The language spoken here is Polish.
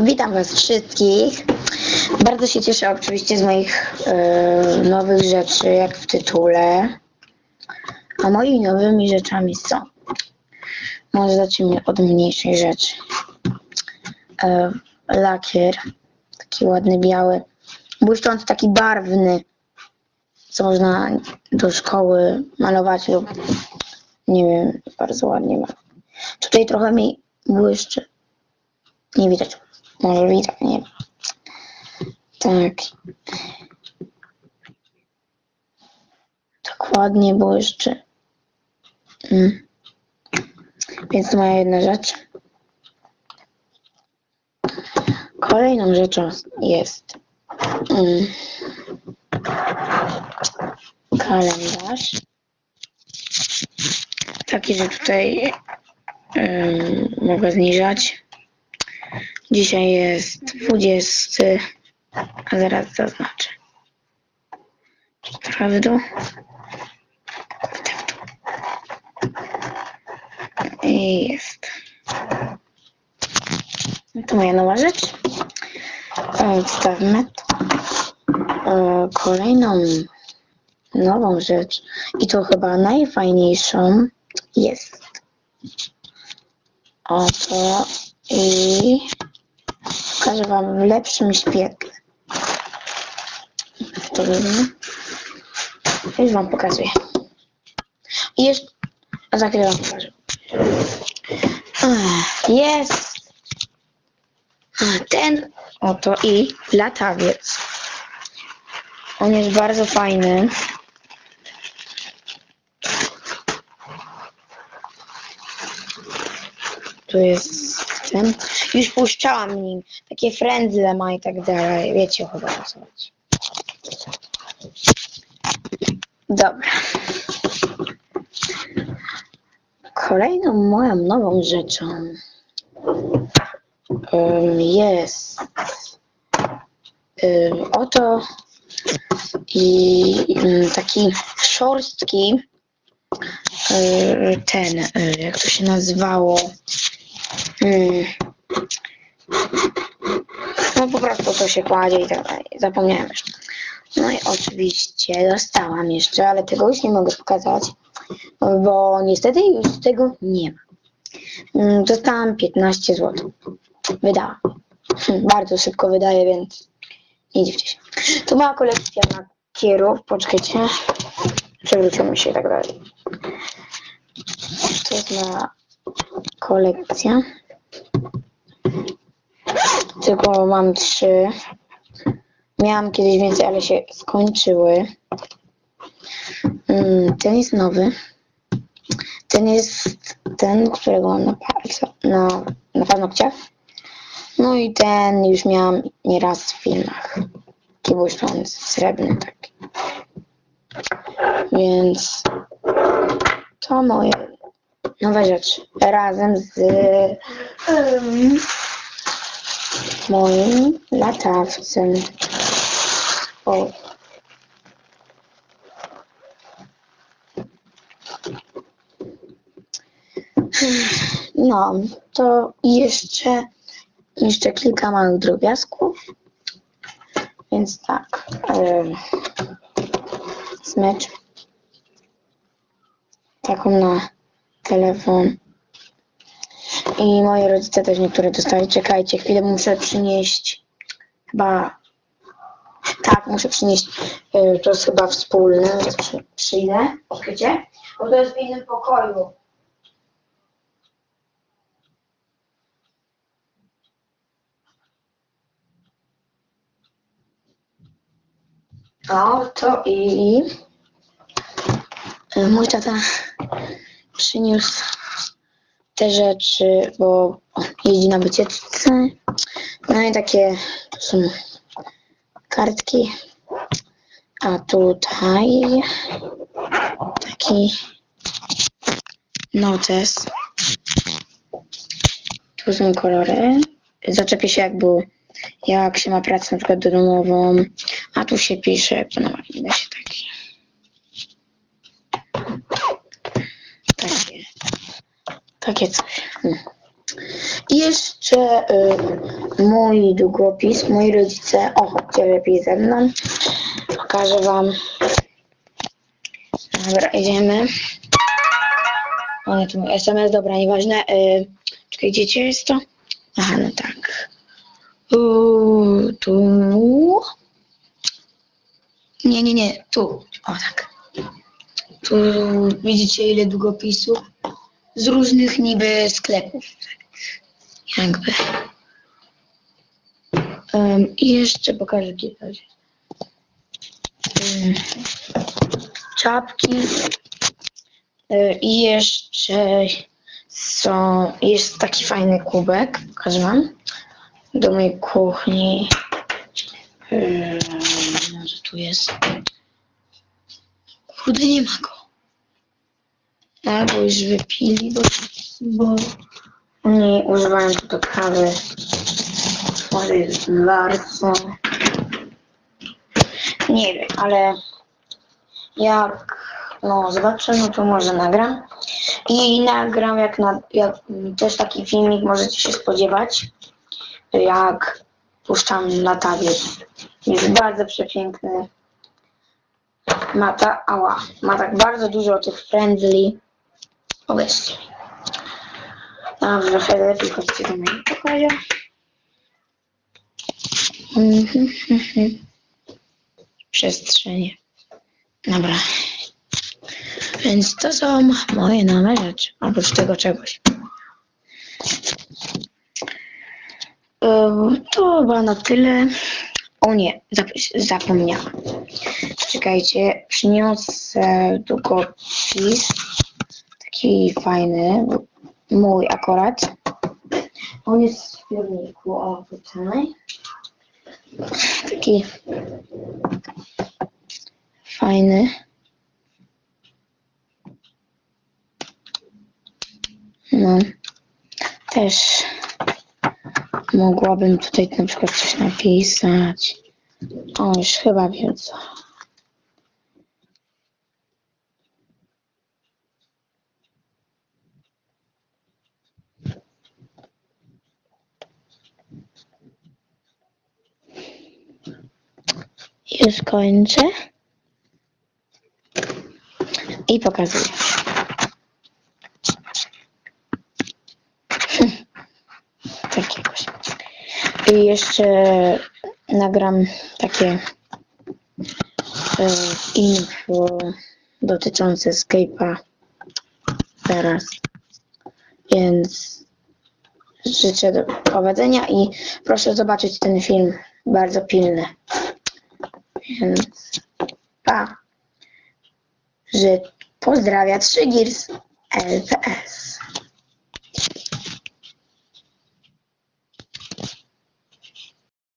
Witam Was wszystkich. Bardzo się cieszę oczywiście z moich e, nowych rzeczy, jak w tytule. A moimi nowymi rzeczami są. Może zacznijmy od mniejszej rzeczy. E, lakier. Taki ładny, biały. Błyszczący, taki barwny. Co można do szkoły malować lub nie wiem, bardzo ładnie ma. Tutaj trochę mi błyszczy. Nie widać. Może widać, nie wiem. Tak. Tak ładnie błyszczy. Mm. Więc to moja jedna rzecz. Kolejną rzeczą jest mm, kalendarz. Taki, że tutaj ym, mogę zniżać. Dzisiaj jest 20, a zaraz zaznaczę. Dół. I jest. To moja nowa rzecz. Wstawmy. E, Kolejną nową rzecz i to chyba najfajniejszą jest oto i pokażę Wam w lepszym świetle. To widzimy. Już Wam pokazuję. I jeszcze, a za chwilę Wam pokażę. Jest ten oto i latawiec. On jest bardzo fajny. Tu jest ten. Już puszczałam nim. Takie frędzle ma i tak dalej. Wiecie chyba o co chodzi. Dobra. Kolejną moją nową rzeczą jest oto i taki szorstki e, ten, e, jak to się nazywało? Mm. No po prostu to się kładzie i tak dalej. Zapomniałem już. No i oczywiście dostałam jeszcze, ale tego już nie mogę pokazać, bo niestety już tego nie ma. Mm, Dostałam 15 zł. Wydałam. Hm, Bardzo szybko wydaje, więc nie dziwcie się. To mała kolekcja lakierów. Poczekajcie. Przewróciło mi się i tak dalej. To jest mała kolekcja. Tylko mam trzy. Miałam kiedyś więcej, ale się skończyły. Mm, Ten jest nowy. Ten jest ten, którego mam na palcu, na, na paznokciach. No i ten już miałam nieraz w filmach. Taki błyszczący, srebrny taki. Więc to moje nowe rzeczy. Razem z em, moim latawcem. O. No, to jeszcze, jeszcze kilka małych drobiazgów. Więc tak. em, Smycz. Taką na telefon. I moi rodzice też niektóre dostali. Czekajcie, chwilę muszę przynieść. Chyba. Tak, muszę przynieść. y, To jest chyba wspólne. Przy, przyjdę. Czekajcie. Bo to jest w innym pokoju. O, to i y, mój tata przyniósł te rzeczy, bo jeździ na wycieczce. No i takie są kartki. A tutaj taki notes. Tu są kolory. Zaczepię się jakby jak się ma pracę na przykład domową, a tu się pisze, jak normalnie da się taki. Takie, takie coś. Hmm. I jeszcze y, mój długopis, moi rodzice, o chodźcie lepiej ze mną, pokażę wam. Dobra, idziemy. O, nie, tu mój SMS, dobra, nieważne. Y, czekaj, gdzie jest to? Aha, no tak. Tu. Nie, nie, nie, tu. O, tak. Tu widzicie ile długopisów z różnych niby sklepów. Jakby. Em, I jeszcze pokażę kilka rzeczy. Czapki. E, I jeszcze są, jest taki fajny kubek, pokażę wam, do mojej kuchni. Może tu jest. Kurde, nie ma go. A, bo już wypili, bo, bo oni używają do kawy. Może jest bardzo. Nie wiem, ale jak no zobaczę, no to może nagram. I nagram jak, na, jak też taki filmik możecie się spodziewać, jak puszczam latawiec. Jest bardzo przepiękny. Ma, ta, ała, ma tak bardzo dużo tych friendly. Dobrze, trochę lepiej chodźcie do mojego pokoju. Mhm, mhm. Przestrzenie. Dobra. Więc to są moje nowe rzeczy. Oprócz tego czegoś. To chyba na tyle. O nie, zap- zapomniałam. Czekajcie, przyniosę długopis. Taki fajny. Mój akurat. On jest w piórniku, o tutaj. Taki fajny. No, też mogłabym tutaj na przykład coś napisać. O, już chyba wiem co. Już kończę. I pokazuję. tak jakoś. I jeszcze nagram takie e, info dotyczące Skype'a teraz. Więc życzę powodzenia i proszę zobaczyć ten film bardzo pilny. Więc pa. Że pozdrawia 3 Gears LPS.